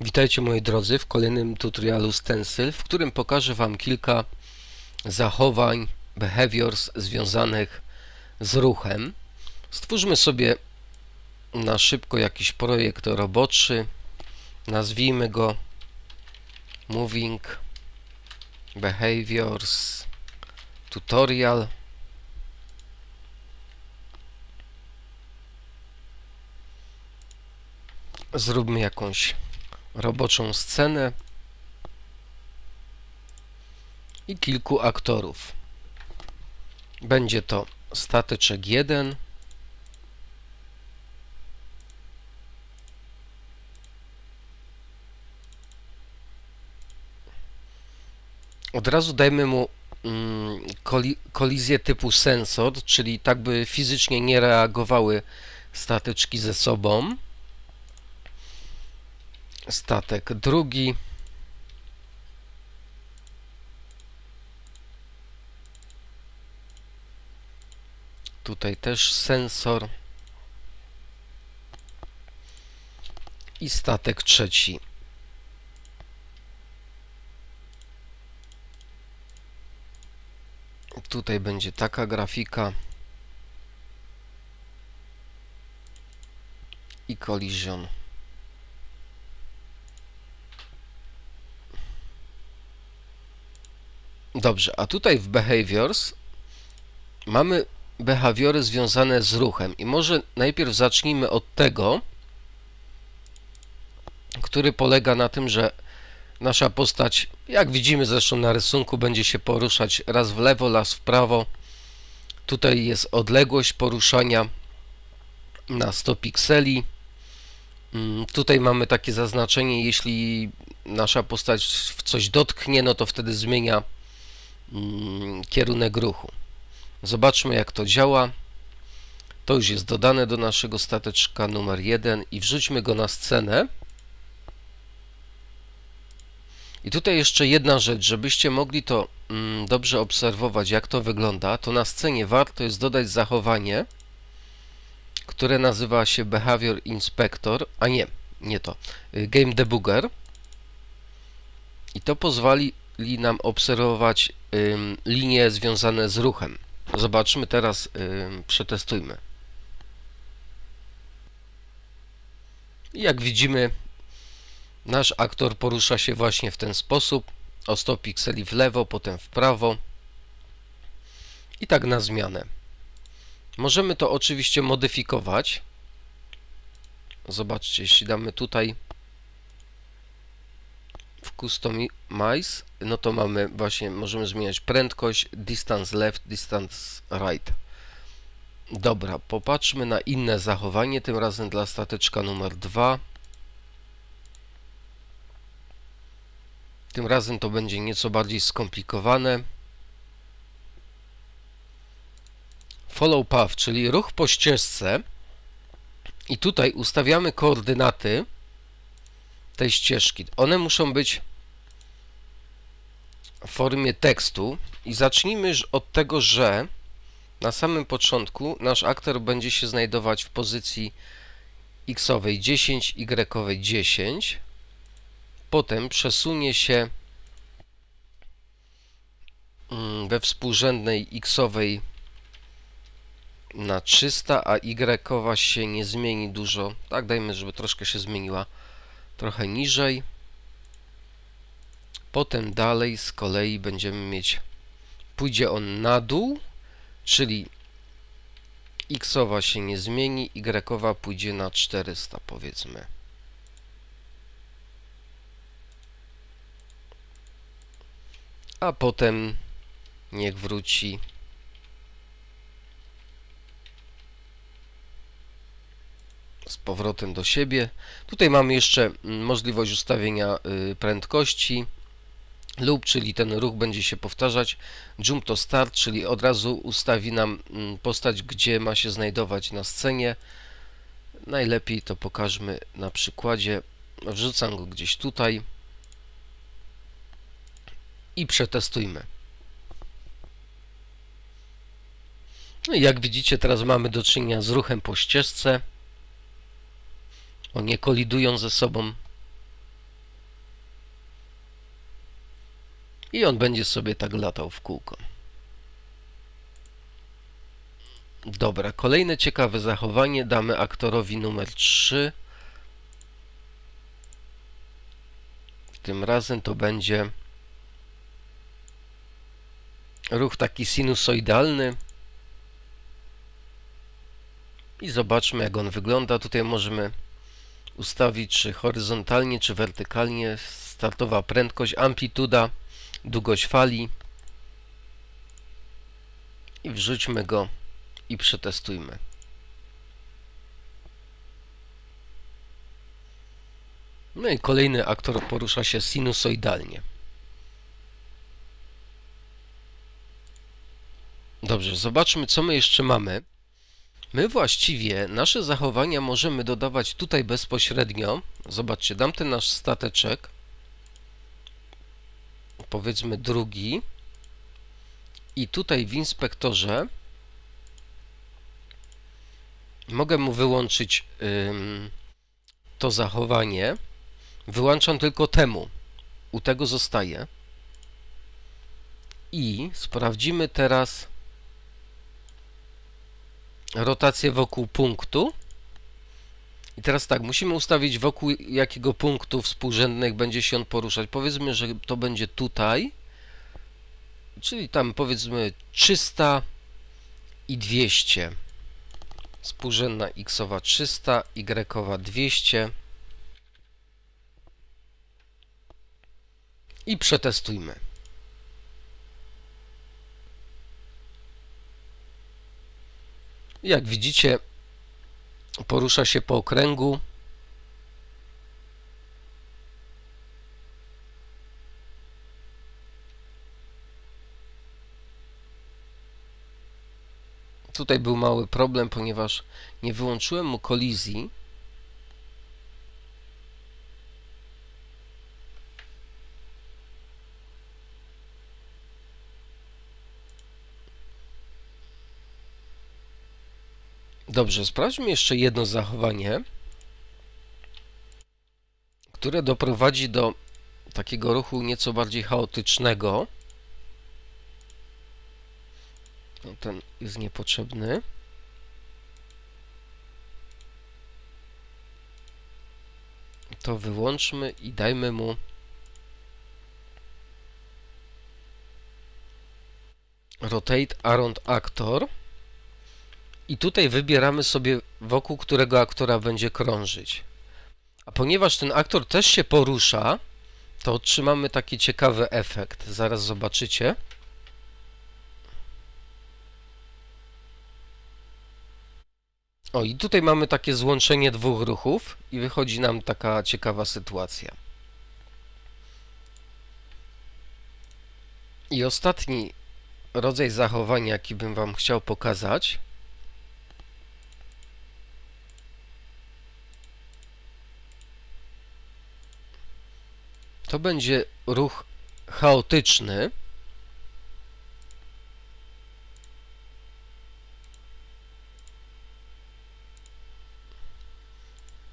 Witajcie moi drodzy w kolejnym tutorialu Stencil, w którym pokażę Wam kilka zachowań, behaviors związanych z ruchem. Stwórzmy sobie na szybko jakiś projekt roboczy. Nazwijmy go Moving Behaviors Tutorial. Zróbmy jakąś roboczą scenę i kilku aktorów. Będzie to statyczek 1, Od razu dajmy mu mm, koli kolizję typu sensor, czyli tak by fizycznie nie reagowały statyczki ze sobą. Statek drugi. Tutaj też sensor. I statek trzeci. Tutaj będzie taka grafika. I collision. Dobrze, a tutaj w behaviors mamy behawiory związane z ruchem i może najpierw zacznijmy od tego, który polega na tym, że nasza postać, jak widzimy zresztą na rysunku, będzie się poruszać raz w lewo, raz w prawo. Tutaj jest odległość poruszania na 100 pikseli. Mm, tutaj mamy takie zaznaczenie, jeśli nasza postać w coś dotknie, no to wtedy zmienia kierunek ruchu. Zobaczmy jak to działa. To już jest dodane do naszego stateczka numer 1 i wrzućmy go na scenę. I tutaj jeszcze jedna rzecz, żebyście mogli to mm, dobrze obserwować, jak to wygląda, to na scenie warto jest dodać zachowanie, które nazywa się Behavior Inspector, a nie, nie to, y, Game Debugger. I to pozwoli nam obserwować linie związane z ruchem. Zobaczmy teraz, przetestujmy. Jak widzimy, nasz aktor porusza się właśnie w ten sposób. O 100 pikseli w lewo, potem w prawo. I tak na zmianę. Możemy to oczywiście modyfikować. Zobaczcie, jeśli damy tutaj w Customize, no to mamy właśnie, możemy zmieniać prędkość, distance left, distance right. Dobra, popatrzmy na inne zachowanie, tym razem dla statyczka numer 2. Tym razem to będzie nieco bardziej skomplikowane. Follow path, czyli ruch po ścieżce. I tutaj ustawiamy koordynaty tej ścieżki. One muszą być w formie tekstu i zacznijmy od tego, że na samym początku nasz aktor będzie się znajdować w pozycji x-owej 10, y-owej 10. Potem przesunie się mm, we współrzędnej x-owej na 300, a y się nie zmieni dużo. Tak, dajmy, żeby troszkę się zmieniła trochę niżej. Potem dalej z kolei będziemy mieć, pójdzie on na dół, czyli xowa się nie zmieni, y pójdzie na 400 powiedzmy. A potem niech wróci z powrotem do siebie. Tutaj mamy jeszcze mm, możliwość ustawienia y, prędkości lub, czyli ten ruch będzie się powtarzać. Jump to start, czyli od razu ustawi nam mm, postać, gdzie ma się znajdować na scenie. Najlepiej to pokażmy na przykładzie. Wrzucam go gdzieś tutaj i przetestujmy. No i jak widzicie, teraz mamy do czynienia z ruchem po ścieżce. One kolidują ze sobą. I on będzie sobie tak latał w kółko. Dobra, kolejne ciekawe zachowanie damy aktorowi numer 3. Tym razem to będzie ruch taki sinusoidalny. I zobaczmy jak on wygląda. Tutaj możemy ustawić czy horyzontalnie, czy wertykalnie. Startowa prędkość, amplituda, długość fali. I wrzućmy go i przetestujmy. No i kolejny aktor porusza się sinusoidalnie. Dobrze, zobaczmy co my jeszcze mamy. My właściwie nasze zachowania możemy dodawać tutaj bezpośrednio. Zobaczcie, dam ten nasz stateczek. Powiedzmy drugi. I tutaj w inspektorze mogę mu wyłączyć ym, to zachowanie. Wyłączam tylko temu. U tego zostaje. I sprawdzimy teraz rotację wokół punktu. I teraz tak, musimy ustawić wokół jakiego punktu współrzędnych będzie się on poruszać. Powiedzmy, że to będzie tutaj, czyli tam powiedzmy 300 i 200. Współrzędna xowa 300, y 200. I przetestujmy. Jak widzicie, porusza się po okręgu. Tutaj był mały problem, ponieważ nie wyłączyłem mu kolizji. Dobrze, sprawdźmy jeszcze jedno zachowanie, które doprowadzi do takiego ruchu nieco bardziej chaotycznego. No, ten jest niepotrzebny. To wyłączmy i dajmy mu rotate around actor. I tutaj wybieramy sobie, wokół którego aktora będzie krążyć. A ponieważ ten aktor też się porusza, to otrzymamy taki ciekawy efekt. Zaraz zobaczycie. O, i tutaj mamy takie złączenie dwóch ruchów i wychodzi nam taka ciekawa sytuacja. I ostatni rodzaj zachowania, jaki bym Wam chciał pokazać, to będzie ruch chaotyczny.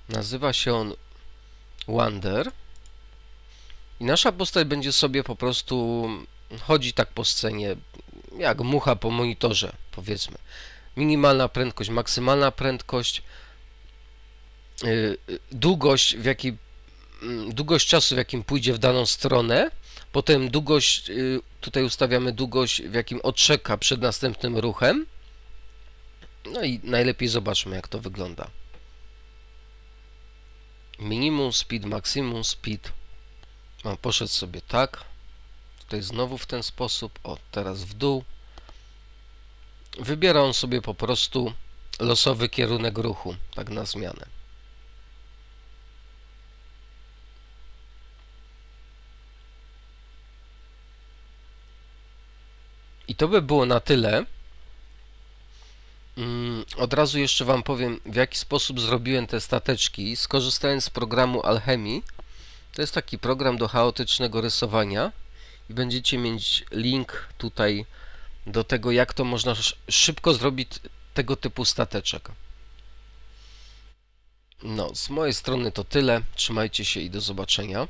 Nazywa się on Wander. I nasza postać będzie sobie po prostu chodzi tak po scenie, jak mucha po monitorze, powiedzmy. Minimalna prędkość, maksymalna prędkość, yy, długość, w jakiej długość czasu, w jakim pójdzie w daną stronę, potem długość, y, tutaj ustawiamy długość, w jakim odczeka przed następnym ruchem. No i najlepiej zobaczmy, jak to wygląda. Minimum speed, maksimum speed. No, poszedł sobie tak. Tutaj znowu w ten sposób. O, teraz w dół. Wybiera on sobie po prostu losowy kierunek ruchu, tak na zmianę. I to by było na tyle. Mm, od razu jeszcze Wam powiem, w jaki sposób zrobiłem te stateczki. Skorzystałem z programu Alchemy. To jest taki program do chaotycznego rysowania i będziecie mieć link tutaj do tego, jak to można szybko zrobić tego typu stateczek. No, z mojej strony to tyle. Trzymajcie się i do zobaczenia.